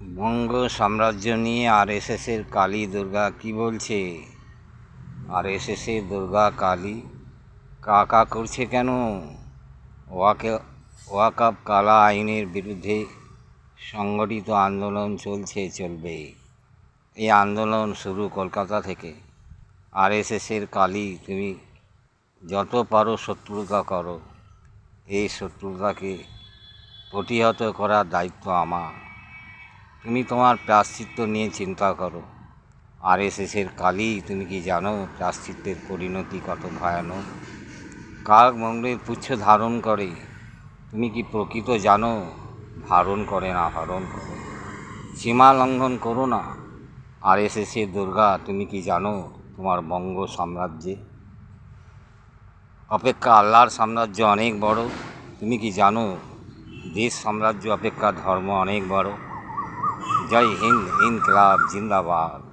বঙ্গ সাম্রাজ্য নিয়ে আর এসেসের কালী দুর্গা কি বলছে? আর এসেসের দুর্গা কালী কা কা করছে কেন? ওয়াকে ওয়াকাপ কালা আইনের বিরুদ্ধে সংগঠিত আন্দোলন চলছে, চলবে। এই আন্দোলন শুরু কলকাতা থেকে। আর এসেসের কালী, তুমি যত পারো শত্রুতা করো। এই শত্রুতাকে প্রতিহত করার দায়িত্ব আমার। তুমি তোমার প্রাশ্চিত্য নিয়ে চিন্তা করো। আর এসেসের কালী তুমি কি জানো প্রাশ্চিত্যের পরিণতি কত ভয়ানক? কাক মঙ্গলের পুচ্ছ ধারণ করে। তুমি কি প্রকৃত জানো ধারণ করে না হরণ করে? সীমা লঙ্ঘন করো না। আর এসেসের দুর্গা, তুমি কি জানো তোমার বঙ্গ সাম্রাজ্যে? অপেক্ষা আল্লাহর সাম্রাজ্য অনেক বড়। তুমি কি জানো দেশ সাম্রাজ্য অপেক্ষা ধর্ম অনেক বড়? जय हिंद इनकलाब जिंदाबाद।